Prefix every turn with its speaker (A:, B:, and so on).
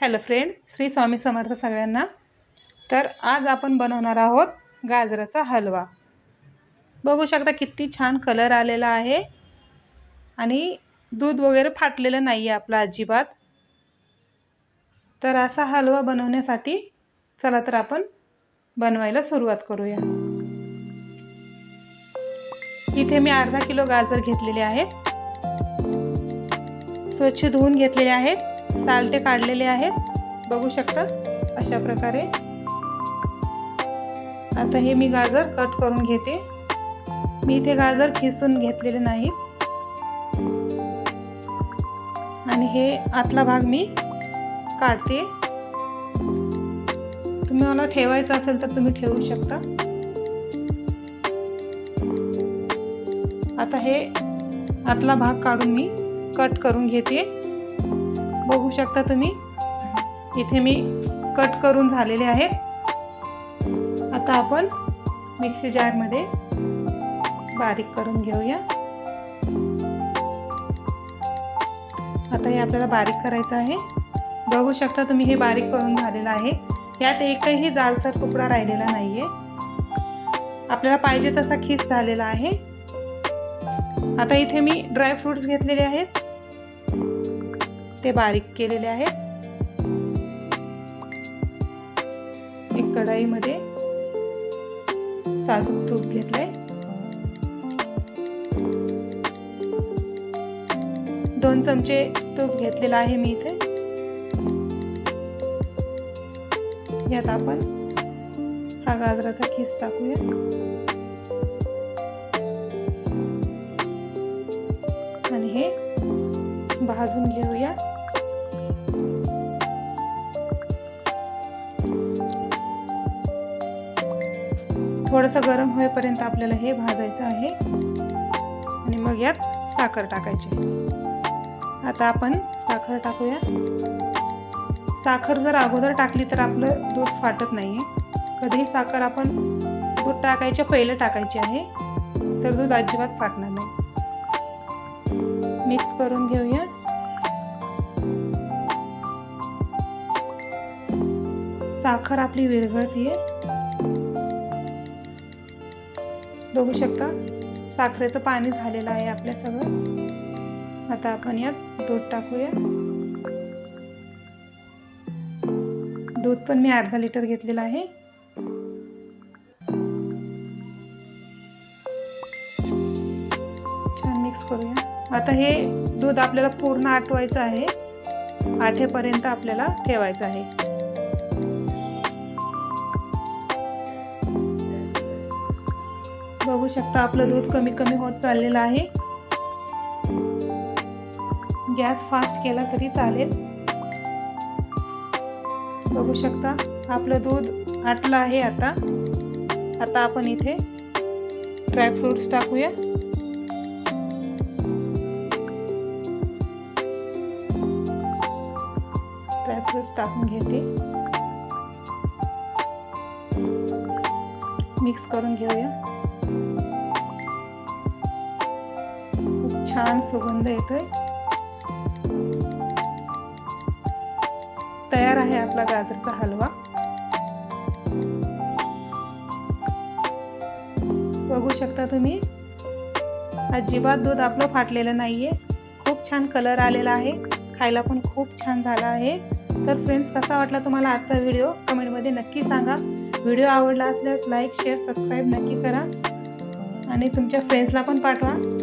A: Hello friend Shri Swami Samarth सगळ्यांना. तर आज आपण बनवणार आहोत गाजराचा हलवा. बघू शकता किती छान कलर आलेला आहे. आणि दूध वगैरे फाटलेलं नाही आहे आपलं अजिबात. तर असा हलवा बनवण्यासाठी चला तर आपण बनवायला सुरुवात करूया. इथे मी अर्धा किलो गाजर घेतलेले आहेत. स्वच्छ धुवून घेतलेले आहेत. सालटे काढलेले आहेत. बघू शकता अशा प्रकारे. आता हे मी गाजर कट करून घेते. मी इथे गाजर खिसून घेतलेले नाही. आणि हे आतला भाग मी काढते. तुम्ही मला ठेवायचं असेल तर तुम्ही ठेवू शकता. आता हे आतला भाग काढून मी कट करून घेते. बघू शकता तुम्ही. इथे मी कट करून झालेले आहेत. आता आपण मिक्सी जारमध्ये बारीक करून घेऊया. आता हे आपल्याला बारीक करायचं आहे. बघू शकता तुम्ही हे बारीक करून झालेलं आहे. यात एकही जालसर तुकडा राहिलेला नाही आहे आपल्याला पाहिजे तसा खीस झालेला आहे. आता इथे मी ड्रायफ्रूट्स घेतलेले आहेत. ते बारीक केलेले आहेत. एक कढाईमध्ये साजूक तूप घेतलंय. दोन चमचे तूप घेतलेलं आहे मी इथे. यात आपण हा गाजराचा खीस टाकूया. आणि हे भाजून घेऊया. थोडंसं गरम होईपर्यंत आपल्याला हे भाजायचं आहे. आणि मग यात साखर टाकायची. आता आपण साखर टाकूया. साखर जर अगोदर टाकली तर आपलं दूध फाटत नाही आहे कधीही साखर आपण दूध टाकायच्या पहिले टाकायची आहे तर दूध अजिबात फाटणार नाही. मिक्स करून घेऊया. साखर आपली विरघळतीये. बघू शकता. साखरेचं पाणी झालेलं आहे आपल्या सगळं. आता आपण यात दूध टाकूया. दूध पण मी अर्धा लिटर घेतलेलं आहे. छान मिक्स करूया. आता हे दूध आपल्याला पूर्ण आटवायचं आहे. आठेपर्यंत आपल्याला ठेवायचं आहे. बघू शकता आपलं दूध कमी कमी होत चाललेलं आहे. गॅस फास्ट केला तरी चालेल. बघू शकता आपलं दूध आटलं आहे आता. आता आपण इथे ड्रायफ्रूट्स टाकूया. ड्रायफ्रूट्स टाकून घेते. मिक्स करून घेऊया. छान सुगंध येतोय. तयार आहे आपला गाजरचा हलवा. बघू शकता तुम्ही अजिबात दूध आपलं फाटलेलं नाहीये. खूप छान कलर आलेला आहे. खायला पण खूप छान झाला आहे. तर फ्रेंड्स कसा वाटला तुम्हाला आजचा व्हिडिओ कमेंटमध्ये नक्की सांगा. व्हिडिओ आवडला असल्यास लाईक शेअर सबस्क्राईब नक्की करा. आणि तुमच्या फ्रेंड्सला पण पाठवा.